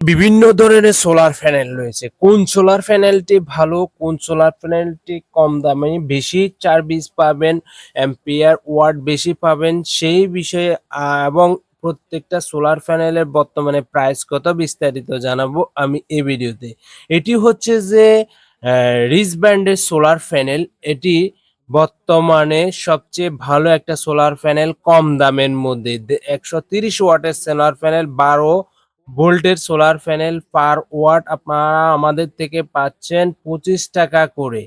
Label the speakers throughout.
Speaker 1: বিভিন্ন ধরনের solar panel রয়েছে। কোন সোলার প্যানেলটি ভালো, কোন সোলার প্যানেলটি কম দামে, বেশি চার্জ পাবেন অ্যাম্পিয়ার ওয়াট বেশি পাবেন, সেই বিষয়ে এবং প্রত্যেকটা সোলার প্যানেলের বর্তমানে প্রাইস কত বিস্তারিত জানাব আমি এই ভিডিওতে। এটি হচ্ছে যে রিচ ব্র্যান্ডের সোলার প্যানেল এটি বর্তমানে সবচেয়ে ভালো একটা সোলার প্যানেল কম দামের মধ্যে। একশো তিরিশ ওয়াটের সোলার প্যানেল বারো ভোল্টের সোলার প্যানেল পার ওয়াট আপনারা আমাদের থেকে পাচ্ছেন পঁচিশ টাকা করে।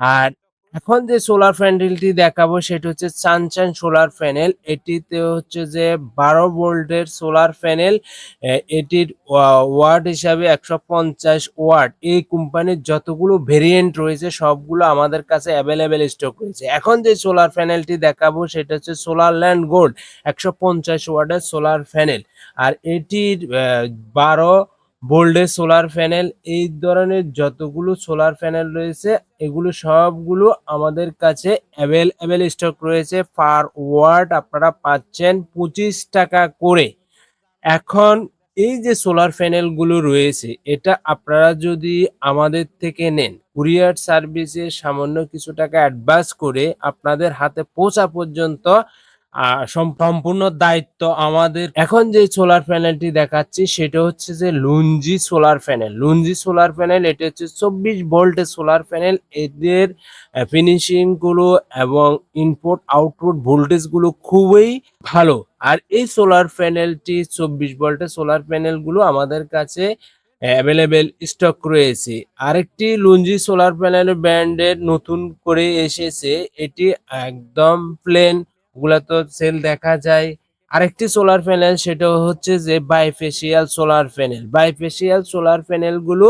Speaker 1: আর এখন যে সোলার প্যানেলটি দেখাবো, সেটা হচ্ছে চানচান সোলার প্যানেল এটিতে হচ্ছে যে বারো ভোল্টের সোলার প্যানেল এটির ওয়াট হিসাবে একশো পঞ্চাশ ওয়াট এই কোম্পানির যতগুলো ভেরিয়েন্ট রয়েছে, সবগুলো আমাদের কাছে অ্যাভেলেবেল স্টক রয়েছে। এখন যে সোলার প্যানেলটি দেখাবো, সেটা হচ্ছে সোলার ল্যান্ড গোল্ড একশো পঞ্চাশ ওয়াটের সোলার প্যানেল আর এটির বারো ভোল্টের সোলার প্যানেল, এই ধরনের যতগুলো সোলার প্যানেল রয়েছে, এগুলো সবগুলো আমাদের কাছে অ্যাভেলেবেল স্টক রয়েছে। পার ওয়াট আপনারা পাচ্ছেন পঁচিশ টাকা করে। এখন এই যে সোলার প্যানেলগুলো রয়েছে, এটা আপনারা যদি আমাদের থেকে নেন, কুরিয়ার সার্ভিসে সামান্য কিছু টাকা অ্যাডভান্স করে আপনাদের হাতে পৌঁছা পর্যন্ত সম্পূর্ণ দায়িত্ব আমাদের। এখন যে সোলার প্যানেলটি দেখাচ্ছি, সেটা হচ্ছে যে Longi solar panel Longi solar panel এটা হচ্ছে চব্বিশ ভোল্টের সোলার প্যানেল এদের ফিনিশিংগুলো এবং ইনপুট আউটপুট ভোল্টেজগুলো খুবই ভালো। আর এই সোলার প্যানেলটি চব্বিশ ভোল্টের সোলার প্যানেলগুলো আমাদের কাছে অ্যাভেলেবেল স্টক রয়েছে। আরেকটি লুঞ্জি সোলার প্যানেল ব্র্যান্ডের নতুন করে এসেছে। এটি একদম প্লেন ওগুলা তো সেল দেখা যায়। আরেকটি সোলার প্যানেল সেটা হচ্ছে যে bifacial solar panel bifacial solar প্যানেলগুলো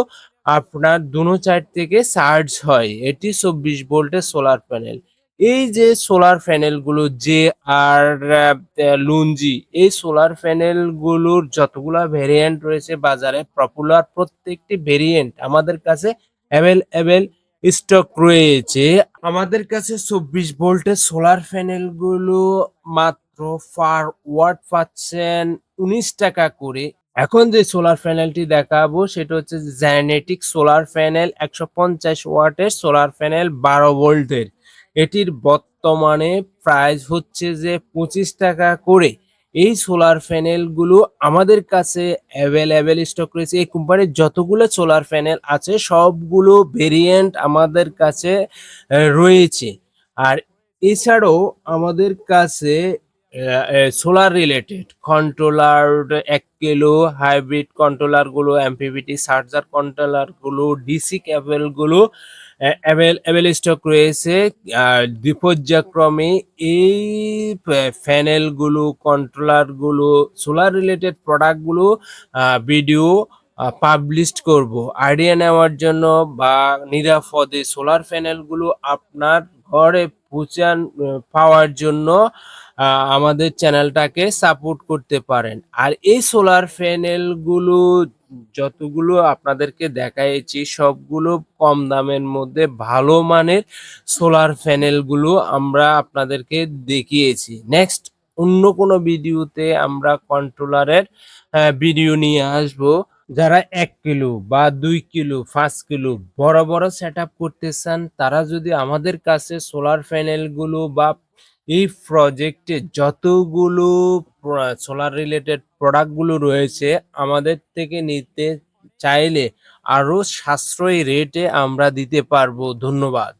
Speaker 1: আপনার দুনো সাইড থেকে চার্জ হয়। এটি চব্বিশ ভোল্টের সোলার প্যানেল এই যে সোলার প্যানেলগুলো যে আর লুঞ্জি এই সোলার প্যানেলগুলোর যতগুলা ভেরিয়েন্ট রয়েছে বাজারে পপুলার প্রত্যেকটি ভেরিয়েন্ট আমাদের কাছে অ্যাভেলেবেল স্টক রয়েছে। আমাদের কাছে চব্বিশ ভোল্টের সোলার প্যানেলগুলো মাত্র পার ওয়াট পাচ্ছেন উনিশ টাকা করে। এখন যে সোলার প্যানেলটি দেখাবো, সেটা হচ্ছে জেনেটিক সোলার প্যানেল একশো পঞ্চাশ ওয়াটের সোলার প্যানেল বারো ভোল্টের। এটির বর্তমানে প্রাইস হচ্ছে যে পঁচিশ টাকা করে। এই সোলার প্যানেলগুলো আমাদের কাছে অ্যাভেলেবেল স্টক রয়েছে। এই কোম্পানির যতগুলো সোলার প্যানেল আছে, সবগুলো ভেরিয়েন্ট আমাদের কাছে রয়েছে। আর এছাড়াও আমাদের কাছে সোলার রিলেটেড কন্ট্রোলার এক কিলো হাইব্রিড কন্ট্রোলারগুলো এমপিভিটি চার্জার কন্ট্রোলারগুলো ডিসি ক্যাবেলগুলো অ্যাভেল রয়েছে, আর বিপর্যক্রমে এই প্যানেলগুলো কন্ট্রোলার সোলার রিলেটেড প্রোডাক্টগুলো ভিডিও পাবলিশ করব। আইডিয়া নেওয়ার জন্য বা নিরাপদে সোলার প্যানেলগুলো আপনার ঘরে পৌঁছান পাওয়ার জন্য আমাদের চ্যানেলটাকে সাপোর্ট করতে পারেন। আর এই সোলার প্যানেলগুলো যতগুলো আপনাদেরকে দেখাইছি, সবগুলো কম দামের মধ্যে ভালো মানের সোলার প্যানেলগুলো আমরা আপনাদেরকে দেখিয়েছি। নেক্সট অন্য কোনো ভিডিওতে আমরা কন্ট্রোলারের ভিডিও নিয়ে আসব। যারা এক কিলো বা দুই কিলো, পাঁচ কিলো বড় বড় সেট করতে চান, তারা যদি আমাদের কাছে সোলার প্যানেলগুলো বা এই প্রজেক্টে যতগুলো সোলার রিলেটেড প্রোডাক্টগুলো রয়েছে, আমাদের থেকে নিতে চাইলে আরও সাশ্রয়ী রেটে আমরা দিতে পারব। ধন্যবাদ।